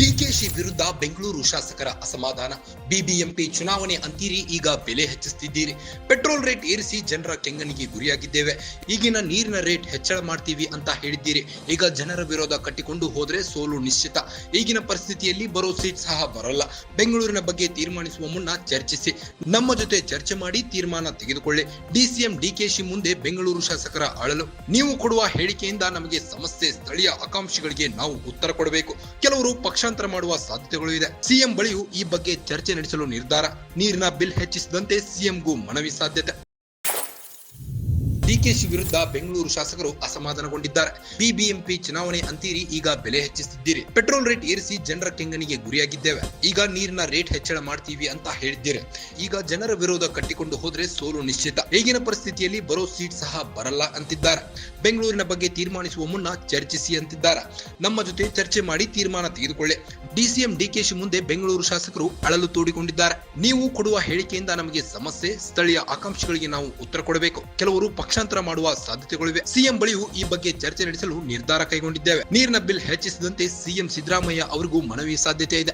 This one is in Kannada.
ವಿರುದ್ಧ ಬೆಂಗಳೂರು ಶಾಸಕರ ಅಸಮಾಧಾನ. ಬಿಬಿಎಂಪಿ ಚುನಾವಣೆ ಅಂತೀರಿ, ಈಗ ಬೆಲೆ ಹೆಚ್ಚಿಸುತ್ತಿದ್ದೀರಿ ಪೆಟ್ರೋಲ್ ರೇಟ್ ಏರಿಸಿ ಜನರ ಕೆಂಗನಿಗೆ ಗುರಿಯಾಗಿದ್ದೇವೆ. ಈಗಿನ ನೀರಿನ ರೇಟ್ ಹೆಚ್ಚಳ ಮಾಡ್ತೀವಿ ಅಂತ ಹೇಳಿದ್ದೀರಿ. ಈಗ ಜನರ ವಿರೋಧ ಕಟ್ಟಿಕೊಂಡು ಹೋದ್ರೆ ಸೋಲು ನಿಶ್ಚಿತ. ಈಗಿನ ಪರಿಸ್ಥಿತಿಯಲ್ಲಿ ಬರೋ ಸೀಟ್ ಸಹ ಬರಲ್ಲ. ಬೆಂಗಳೂರಿನ ಬಗ್ಗೆ ತೀರ್ಮಾನಿಸುವ ಮುನ್ನ ಚರ್ಚಿಸಿ. ನಮ್ಮ ಜೊತೆ ಚರ್ಚೆ ಮಾಡಿ ತೀರ್ಮಾನ ತೆಗೆದುಕೊಳ್ಳಿ. ಡಿಸಿಎಂ ಡಿಕೆಶಿ ಮುಂದೆ ಬೆಂಗಳೂರು ಶಾಸಕರ ಅಳಲು. ನೀವು ಕೊಡುವ ಹೇಳಿಕೆಯಿಂದ ನಮಗೆ ಸಮಸ್ಯೆ, ಸ್ಥಳೀಯ ಆಕಾಂಕ್ಷಿಗಳಿಗೆ ನಾವು ಉತ್ತರ ಕೊಡಬೇಕು. ಕೆಲವರು ಪಕ್ಷಾಂತರ ಮಾಡುವ ಸಾಧ್ಯತೆಗಳು ಇದೆ. ಸಿಎಂ ಬಳಿಯೂ ಈ ಬಗ್ಗೆ ಚರ್ಚೆ ನಡೆಸಲು ನಿರ್ಧಾರ. ನೀರಿನ ಬಿಲ್ ಹೆಚ್ಚಿಸದಂತೆ ಸಿಎಂಗೂ ಮನವಿ ಸಾಧ್ಯತೆ. ಡಿಕೆಶಿ ವಿರುದ್ಧ ಬೆಂಗಳೂರು ಶಾಸಕರು ಅಸಮಾಧಾನಗೊಂಡಿದ್ದಾರೆ. ಬಿಬಿಎಂಪಿ ಚುನಾವಣೆ ಅಂತೀರಿ ಈಗ ಬೆಲೆ ಹೆಚ್ಚಿಸುತ್ತಿದ್ದೀರಿ ಪೆಟ್ರೋಲ್ ರೇಟ್ ಏರಿಸಿ ಜನರ ಕೆಂಗನಿಗೆ ಗುರಿಯಾಗಿದ್ದೇವೆ. ಈಗ ನೀರಿನ ರೇಟ್ ಹೆಚ್ಚಳ ಮಾಡ್ತೀವಿ ಅಂತ ಹೇಳಿದ್ದೀರಿ. ಈಗ ಜನರ ವಿರೋಧ ಕಟ್ಟಿಕೊಂಡು ಹೋದ್ರೆ ಸೋಲು ನಿಶ್ಚಿತ. ಈಗಿನ ಪರಿಸ್ಥಿತಿಯಲ್ಲಿ ಬರೋ ಸೀಟ್ ಸಹ ಬರಲ್ಲ ಅಂತಿದ್ದಾರೆ. ಬೆಂಗಳೂರಿನ ಬಗ್ಗೆ ತೀರ್ಮಾನಿಸುವ ಮುನ್ನ ಚರ್ಚಿಸಿ ಅಂತಿದ್ದಾರೆ. ನಮ್ಮ ಜೊತೆ ಚರ್ಚೆ ಮಾಡಿ ತೀರ್ಮಾನ ತೆಗೆದುಕೊಳ್ಳಿ. ಡಿಸಿಎಂ ಡಿಕೆಶಿ ಮುಂದೆ ಬೆಂಗಳೂರು ಶಾಸಕರು ಅಳಲು ತೋಡಿಕೊಂಡಿದ್ದಾರೆ. ನೀವು ಕೊಡುವ ಹೇಳಿಕೆಯಿಂದ ನಮಗೆ ಸಮಸ್ಯೆ, ಸ್ಥಳೀಯ ಆಕಾಂಕ್ಷಿಗಳಿಗೆ ನಾವು ಉತ್ತರ ಕೊಡಬೇಕು. ಕೆಲವರು ಪಕ್ಷಾಂತರ ಮಾಡುವ ಸಾಧ್ಯತೆಗಳಿವೆ. ಸಿಎಂ ಬಳಿಯೂ ಈ ಬಗ್ಗೆ ಚರ್ಚೆ ನಡೆಸಲು ನಿರ್ಧಾರ ಕೈಗೊಂಡಿದ್ದೇವೆ. ನೀರಿನ ಬಿಲ್ ಹೆಚ್ಚಿಸಿದಂತೆ ಸಿಎಂ ಸಿದ್ದರಾಮಯ್ಯ ಅವರಿಗೂ ಮನವಿ ಸಾಧ್ಯತೆ ಇದೆ.